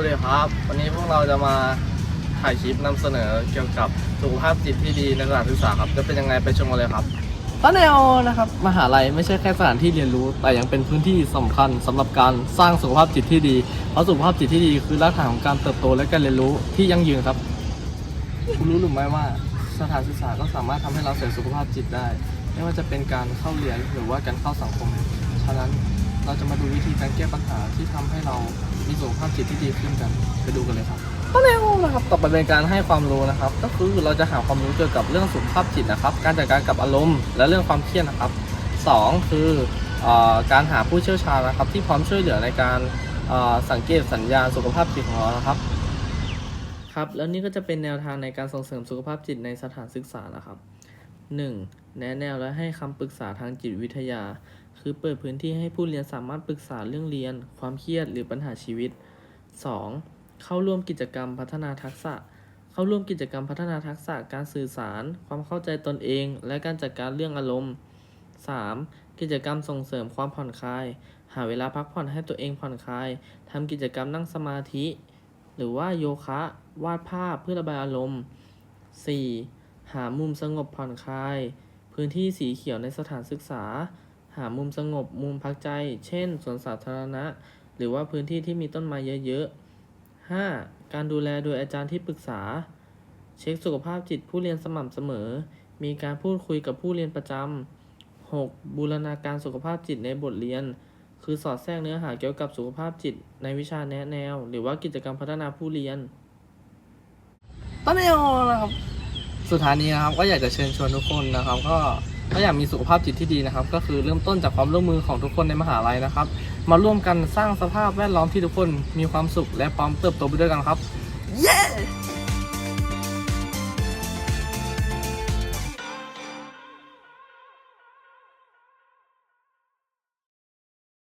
ัสดีครับ วันนี้พวกเราจะมาถ่ายคลิปนำเสนอเกี่ยวกับสุขภาพจิตที่ดีในสถานศึกษาครับ จะเป็นยังไงไปชมกันเลยครับตอนแนวนะครับมหาลัยไม่ใช่แค่สถานที่เรียนรู้ แต่ยังเป็นพื้นที่สำคัญสำหรับการสร้างสุขภาพจิตที่ดี เพราะสุขภาพจิตที่ดีคือรากฐานของการเติบโตและการเรียนรู้ที่ยั่งยืนครับคุณรู้หรือไม่ว่าสถานศึกษาก็สามารถทำให้เราเสียสุขภาพจิตได้ ไม่ว่าจะเป็นการเข้าเรียนหรือว่าการเข้าสังคม ฉะนั้น เราจะมาดูวิธีการแก้ปัญหาที่ทำให้เรามีสุขภาพจิตที่ดีขึ้นกันไปดูกันเลยครับข้อแรกนะครับต่อไปเป็นการให้ความรู้นะครับ ก็คือเราจะหาความรู้เกี่ยวกับเรื่องสุขภาพจิตนะครับ การจัดการกับอารมณ์ และเรื่องความเครียดนะครับสองคือเออการหาผู้เชี่ยวชาญนะครับ ที่พร้อมช่วยเหลือในการเอ่อสังเกตสัญญาณสุขภาพจิตของเรานะครับ ครับ แล้วนี่ก็จะเป็นแนวทางในการส่งเสริมสุขภาพจิตในสถานศึกษานะครับ 1. แนะแนวและให้คำปรึกษาทางจิตวิทยา คือเปิดพื้นที่ให้ผู้เรียนสามารถปรึกษาเรื่องเรียน ความเครียดหรือปัญหาชีวิต 2. เข้าร่วมกิจกรรมพัฒนาทักษะ เข้าร่วมกิจกรรมพัฒนาทักษะการสื่อสาร ความเข้าใจตนเอง และการจัดการเรื่องอารมณ์ 3. กิจกรรมส่งเสริมความผ่อนคลาย หาเวลาพักผ่อนให้ตัวเองผ่อนคลายทำกิจกรรมนั่งสมาธิ หรือว่าโยคะ วาดภาพเพื่อระบายอารมณ์ 4. หามุมสงบผ่อนคลาย พื้นที่สีเขียวในสถานศึกษา หามุมสงบมุมพักใจ เช่นสวนสาธารณะ หรือว่าพื้นที่ที่มีต้นไม้เยอะๆ 5. การดูแลโดยอาจารย์ที่ปรึกษา เช็คสุขภาพจิตผู้เรียนสม่ำเสมอ มีการพูดคุยกับผู้เรียนประจำ 6. บูรณาการสุขภาพจิตในบทเรียน คือสอดแทรกเนื้อหาเกี่ยวกับสุขภาพจิตในวิชาแนะแนว หรือว่ากิจกรรมพัฒนาผู้เรียนตอนนี้นะครับ สุดท้ายนี้นะครับก็อยากจะเชิญชวนทุกคนนะครับก็ ถ้าอยากมีสุขภาพจิตที่ดีนะครับ ก็คือเริ่มต้นจากความร่วมมือของทุกคนในมหาลัยนะครับ มาร่วมกันสร้างสภาพแวดล้อมที่ทุกคนมีความสุขและพร้อมเติบโตไปด้วยกันครับ เย้